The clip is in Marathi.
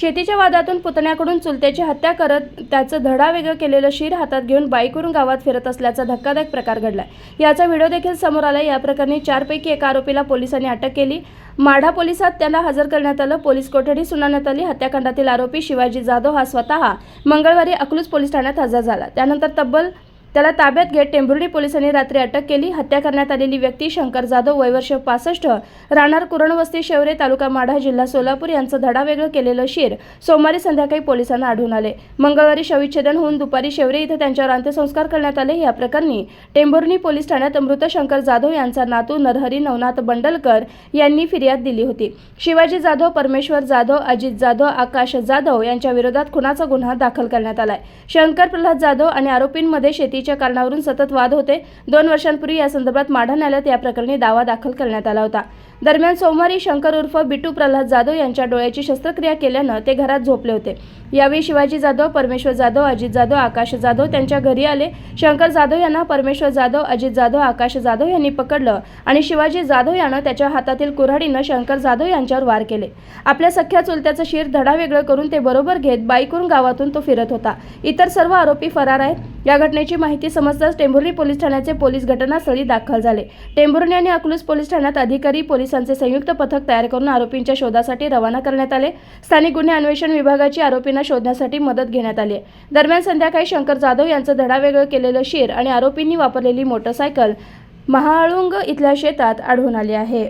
शेतीच्या वादातून पुतण्याकडून चुलत्याची हत्या करत त्याचं धडा वेगळं केलेलं शिर हातात घेऊन बाईकवरून गावात फिरत असल्याचा धक्कादायक प्रकार घडला याचा व्हिडिओ देखील समोर आला या प्रकरणी चारपैकी एका आरोपीला पोलिसांनी अटक केली. माढा पोलिसात त्याला हजर करण्यात आलं. पोलीस कोठडी सुनावण्यात आली हत्याकांडातील आरोपी शिवाजी जाधव हा स्वतः मंगळवारी अकलूज पोलीस ठाण्यात हजर झाला. त्यानंतर तब्बल त्याला ताब्यात घेत टेंभुर्णी पोलिसांनी रात्री अटक केली. हत्या करण्यात आलेली व्यक्ती शंकर जाधव वयवर्ष पासष्ट राहणार कुरणवस्ती शेवरे तालुका माढा जिल्हा सोलापूर यांचं धडा वेगळं केलेलं शिर सोमवारी संध्याकाळी पोलिसांना आढळून आले. मंगळवारी शविच्छेदन होऊन दुपारी शेवरे इथं त्यांच्यावर अंत्यसंस्कार करण्यात आले. या प्रकरणी टेंभुर्णी पोलीस ठाण्यात मृत शंकर जाधव यांचा नातू नरहरी नवनाथ बंडलकर यांनी फिर्याद दिली होती. शिवाजी जाधव परमेश्वर जाधव अजित जाधव आकाश जाधव यांच्या विरोधात खुनाचा गुन्हा दाखल करण्यात आलाय. शंकर प्रल्हाद जाधव आणि आरोपींमध्ये शेती शेतीच्या कारणावरून सतत वाद होते. दोन वर्षांपूर्वी या संदर्भात माढा न्यायालयात या प्रकरणी दावा दाखल करण्यात आला होता. दरम्यान सोमवारी शंकर उर्फ बिटू प्रल्हाद जाधव यांच्या डोळ्याची शस्त्रक्रिया केल्यानं ते घरात झोपले होते. यावेळी शिवाजी जाधव परमेश्वर जाधव अजित जाधव आकाश जाधव त्यांच्या घरी आले. शंकर जाधव यांना परमेश्वर जाधव अजित जाधव आकाश जाधव यांनी पकडलं आणि शिवाजी जाधव यानं त्याच्या हातातील कुऱ्हाडीनं शंकर जाधव यांच्यावर वार केले. आपल्या सख्या चुलत्याचं शिर धडा वेगळं करून ते बरोबर घेत बाईकवरून गावातून तो फिरत होता. इतर सर्व आरोपी फरार आहेत. या घटनेची माहिती समजताच टेंभुर्णी पोलीस ठाण्याचे पोलीस घटनास्थळी दाखल झाले. टेंभुर्णी आणि अकलूज पोलीस ठाण्यात अधिकारी पोलीस पोलिसांचे संयुक्त पथक तयार करून आरोपींच्या शोधासाठी रवाना करण्यात आले. स्थानिक गुन्हे अन्वेषण विभागाची आरोपींना शोधण्यासाठी मदत घेण्यात आली दरम्यान संध्याकाळी शंकर जाधव यांचं धडा वेगळं केलेलं शिर आणि आरोपींनी वापरलेली मोटरसायकल महाळुंग इथल्या शेतात आढळून आली आहे.